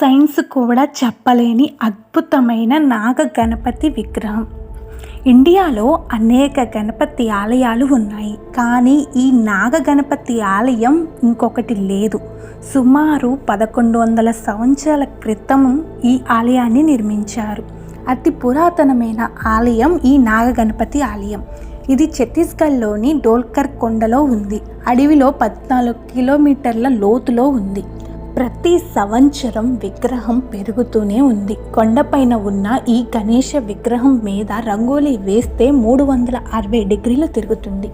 Science కూడా చెప్పలేని అద్భుతమైన నాగ గణపతి విగ్రహం. ఇండియాలో అనేక గణపతి ఆలయాలు ఉన్నాయి. కానీ ఈ నాగ గణపతి ఆలయం ఇంకొకటి లేదు. సుమారు పదకొండు వందల సంవత్సరాల క్రితం ఈ ఆలయాన్ని నిర్మించారు. అతి పురాతనమైన ఆలయం ఈ నాగ గణపతి ఆలయం. ఇది ఛత్తీస్గఢ్లోని డోల్కర్ కొండలో ఉంది. అడవిలో పద్నాలుగు కిలోమీటర్ల లోతులో ఉంది. ప్రతి సంవత్సరం విగ్రహం పెరుగుతూనే ఉంది. కొండపైన ఉన్న ఈ గణేష విగ్రహం మీద రంగోలీ వేస్తే మూడు వందల అరవై డిగ్రీలు తిరుగుతుంది.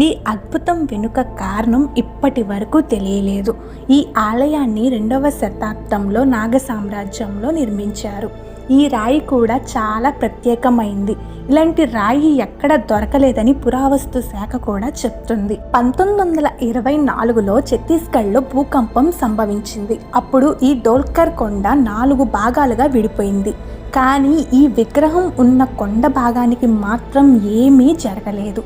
ఈ అద్భుతం వెనుక కారణం ఇప్పటి వరకు తెలియలేదు. ఈ ఆలయాన్ని రెండవ శతాబ్దంలో నాగ సామ్రాజ్యంలో నిర్మించారు. ఈ రాయి కూడా చాలా ప్రత్యేకమైంది. ఇలాంటి రాయి ఎక్కడ దొరకలేదని పురావస్తు శాఖ కూడా చెప్తుంది. పంతొమ్మిది వందల ఇరవై నాలుగులో ఛత్తీస్గఢ్లో భూకంపం సంభవించింది. అప్పుడు ఈ డోల్కర్ కొండ నాలుగు భాగాలుగా విడిపోయింది. కానీ ఈ విగ్రహం ఉన్న కొండ భాగానికి మాత్రం ఏమీ జరగలేదు.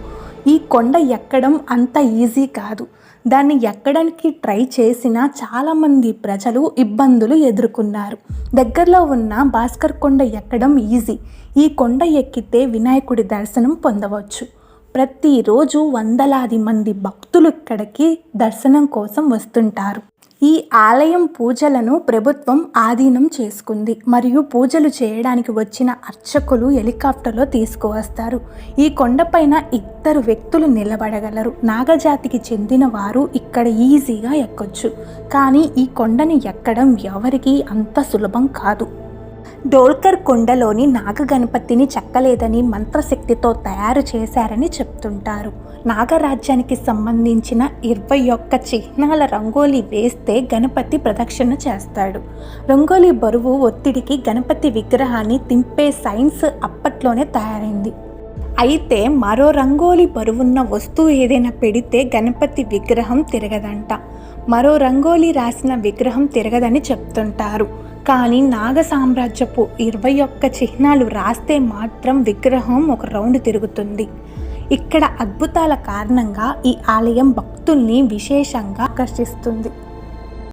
ఈ కొండ ఎక్కడం అంత ఈజీ కాదు. దాన్ని ఎక్కడానికి ట్రై చేసిన చాలామంది ప్రజలు ఇబ్బందులు ఎదుర్కొన్నారు. దగ్గరలో ఉన్న భాస్కర్ కొండ ఎక్కడం ఈజీ. ఈ కొండ ఎక్కితే వినాయకుడి దర్శనం పొందవచ్చు. ప్రతిరోజు వందలాది మంది భక్తులు ఇక్కడికి దర్శనం కోసం వస్తుంటారు. ఈ ఆలయం పూజలను ప్రభుత్వం ఆధీనం చేసుకుంది. మరియు పూజలు చేయడానికి వచ్చిన అర్చకులు హెలికాప్టర్లో తీసుకువస్తారు. ఈ కొండపైన ఇద్దరు వ్యక్తులు నిలబడగలరు. నాగజాతికి చెందిన వారు ఇక్కడ ఈజీగా ఎక్కొచ్చు. కానీ ఈ కొండని ఎక్కడం ఎవరికీ అంత సులభం కాదు. డోల్కర్ కొండలోని నాగగణపతిని చెక్కలేదని మంత్రశక్తితో తయారు చేశారని చెప్తుంటారు. నాగరాజ్యానికి సంబంధించిన ఇరవై ఒక్క చిహ్నాల రంగోలీ వేస్తే గణపతి ప్రదక్షిణ చేస్తాడు. రంగోలీ బరువు ఒత్తిడికి గణపతి విగ్రహాన్ని తింపే సైన్స్ అప్పట్లోనే తయారైంది. అయితే మరో రంగోలి బరువున్న వస్తువు ఏదైనా పెడితే గణపతి విగ్రహం తిరగదంట. మరో రంగోలి రాసిన విగ్రహం తిరగదని చెప్తుంటారు. కానీ నాగ సామ్రాజ్యపు ఇరవై ఒక్క చిహ్నాలు రాస్తే మాత్రం విగ్రహం ఒక రౌండ్ తిరుగుతుంది. ఇక్కడ అద్భుతాల కారణంగా ఈ ఆలయం భక్తుల్ని విశేషంగా ఆకర్షిస్తుంది.